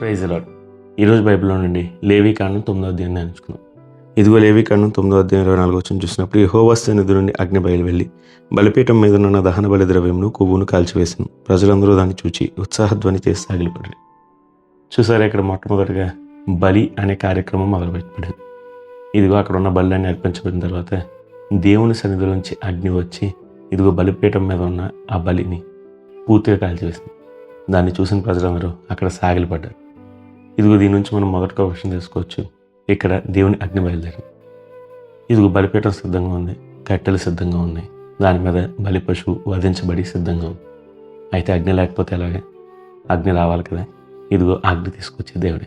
Praise lord ఈరోజు బైబిల్లో నుండి లేవి కాండం తొమ్మిదో అధ్యాయం నేర్చుకున్నాం ఇదిగో లేవి కాండం తొమ్మిదో అధ్యాయం ఇరవై నాలుగు వచ్చిన చూసినప్పుడు యెహోవా సన్నిధి నుండి అగ్ని బయలు వెళ్ళి బలిపీఠం మీద ఉన్న దహన బలి ద్రవ్యంను కొవ్వును కాల్చివేసింది ప్రజలందరూ దాన్ని చూచి ఉత్సాహధ్వని చేసి సాగిలిపడి చూసారా ఇక్కడ మొట్టమొదటిగా బలి అనే కార్యక్రమం మొదలుపెట్టబడింది. ఇదిగో అక్కడ ఉన్న బలి అర్పించబడిన తర్వాత దేవుని సన్నిధిలోంచి అగ్ని వచ్చి ఇదిగో బలిపీఠం మీద ఉన్న ఆ బలిని పూర్తిగా కాల్చివేసింది. దాన్ని చూసిన ప్రజలందరూ అక్కడ సాగిలిపడ్డారు. ఇదిగో దీని నుంచి మనం మొదటగా విషయం తీసుకోవచ్చు. ఇక్కడ దేవుని అగ్ని బయలుదేరింది. ఇదిగో బలిపీఠం సిద్ధంగా ఉంది కట్టెలు సిద్ధంగా ఉన్నాయి. దాని మీద బలి పశువు వధించబడి సిద్ధంగా ఉంది. అయితే అగ్ని లేకపోతే ఎలాగే? అగ్ని రావాలి కదా. ఇదిగో అగ్ని తీసుకొచ్చే దేవుడే.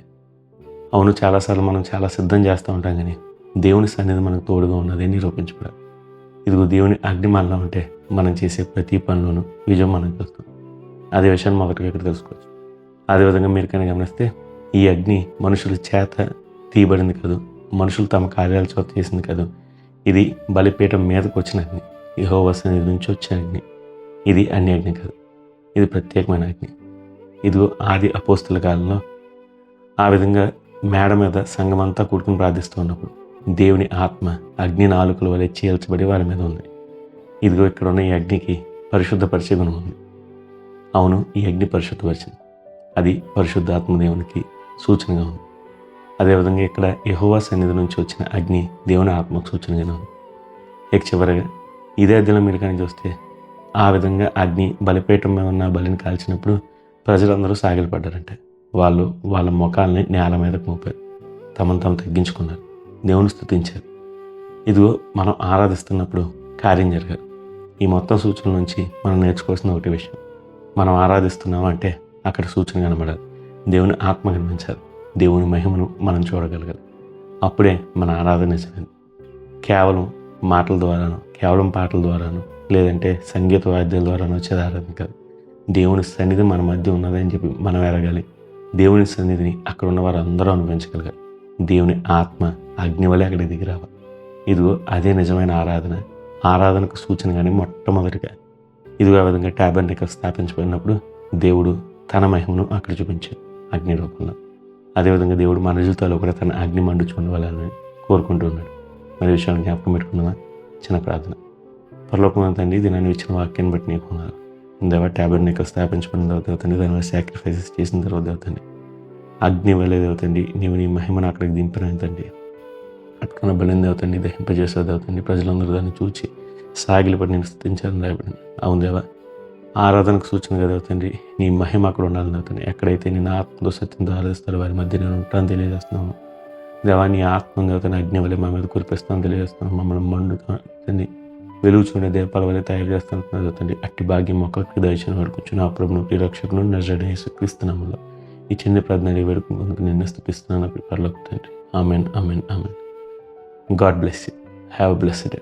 అవును చాలాసార్లు మనం చాలా సిద్ధం చేస్తూ ఉంటాం కానీ దేవుని సన్నిధి మనకు తోడుగా ఉన్నది నిరూపించబడాలి. ఇదిగో దేవుని అగ్ని మనలో ఉంటే మనం చేసే ప్రతి పనిలోనూ విజయం మనం చూస్తాం అదే విషయాన్ని మొదటగా ఇక్కడ తెలుసుకోవచ్చు. అదేవిధంగా మీరు కానీ గమనిస్తే ఈ అగ్ని మనుషుల చేత తీయబడింది కాదు? మనుషులు తమ కార్యాల చోత చేసింది కాదు? ఇది బలిపీఠం మీదకు వచ్చిన అగ్ని. యెహోవా సన్నిధి నుంచి వచ్చిన అగ్ని. ఇది అన్ని అగ్ని కాదు. ఇది ప్రత్యేకమైన అగ్ని. ఇదిగో ఆది అపోస్తుల కాలంలో ఆ విధంగా మేడ మీద సంఘమంతా కూడుకుని ప్రార్థిస్తూ ఉన్నప్పుడు దేవుని ఆత్మ అగ్ని నాలుకల వలె చీల్చబడి వారి మీద ఉంది. ఇదిగో ఇక్కడ ఉన్న ఈ అగ్నికి పరిశుద్ధపరిచే గుణం ఉంది. అవును ఈ అగ్ని పరిశుద్ధపరిచింది. అది పరిశుద్ధాత్మ దేవునికి సూచనగా ఉంది. అదేవిధంగా ఇక్కడ యహోవా సన్నిధి నుంచి వచ్చిన అగ్ని దేవుని ఆత్మకు సూచనగానే ఉంది. ఇక చివరగా ఇదే దినం మీరు కానీ చూస్తే ఆ విధంగా అగ్ని బలిపీఠం మీద ఉన్న బలిని కాల్చినప్పుడు ప్రజలందరూ సాగిలపడ్డారంటే. వాళ్ళు వాళ్ళ ముఖాలని నేల మీద మోపారు. తమను తాము తగ్గించుకున్నారు. దేవుని స్థుతించారు. ఇదిగో మనం ఆరాధిస్తున్నప్పుడు కార్యం జరగాలి. ఈ మొత్తం సూచనల నుంచి మనం నేర్చుకోవాల్సిన ఒకటి విషయం. మనం ఆరాధిస్తున్నాం అంటే అక్కడ సూచన కనబడాలి. దేవుని ఆత్మ కనిపించాలి దేవుని మహిమను మనం చూడగలగాలి. అప్పుడే మన ఆరాధన నిజమైంది కేవలం మాటల ద్వారాను కేవలం పాటల ద్వారాను లేదంటే సంగీత వాద్యాల ద్వారాను వచ్చేది ఆరాధన కాదు. దేవుని సన్నిధి మన మధ్య ఉన్నదని చెప్పి మనం ఎరగాలి. దేవుని సన్నిధిని అక్కడ ఉన్న వారు అందరూ అనుభవించగలగాలి. దేవుని ఆత్మ అగ్ని వలె అక్కడికి దిగి రావాలి. ఇదిగో అదే నిజమైన ఆరాధన. ఆరాధనకు సూచన కానీ మొట్టమొదటిగా ఇదిగో ఆ విధంగా ట్యాబర్నికల్ స్థాపించబడినప్పుడు దేవుడు తన మహిమను అక్కడ చూపించాడు. అగ్ని రూపంలో అదేవిధంగా దేవుడు మన జీవితాల్లో కూడా తన అగ్ని మండు చూడవాలని కోరుకుంటూ ఉన్నాడు. మరి ఈ విషయాన్ని జ్ఞాపకం పెట్టుకుందామా? చిన్న ప్రార్థన. పరలోకం తండ్రి దీనిని ఇచ్చిన వాక్యాన్ని బట్టి నీకు ఉన్నారు దేవ ట్యాబ్లెట్ నీకు స్థాపించబడిన తర్వాత అవుతుంది దాని వల్ల సాక్రిఫైసెస్ చేసిన తర్వాత అవుతుంది అగ్ని వెళ్ళేది అవుతుంది నీవు నీ మహిమను అక్కడికి దింపిన తండ్రి. అక్కడ బలింది దేవతండి దహింపజేసేది అవుతుంది ప్రజలందరూ దాన్ని చూచి సాగిలిపడి నేను స్థుతించాలని రాయబడింది. అవును దేవా ఆరాధనకు సూచనగా తండ్రి. నీ మహిమ అక్కడ ఉండాలని తండ్రి. ఎక్కడైతే నేను ఆత్మతో సత్యంతో ఆలోచిస్తారో వారి మధ్య నేను ఉంటాను తెలియజేస్తున్నాను దేవా నీ ఆత్మ దేవతని అగ్ని వల్ల మా మీద కురిపిస్తాను తెలియజేస్తున్నాను మమ్మల్ని మండుతుంది వెలుగు చూడే దీపాల వల్ల తయారు చేస్తాను తండ్రి. అట్టి భాగ్యం మొక్కలకి దర్శనం వరకు నా ప్రభును ప్రిరక్షకును నజడ క్రీస్తునామంలో ఈ చిన్న ప్రార్థన వేడుకుందుకు నిన్ను అప్పుడు పర్లోకి తండ్రి. Amen amen amen. God bless you. Have blessed day.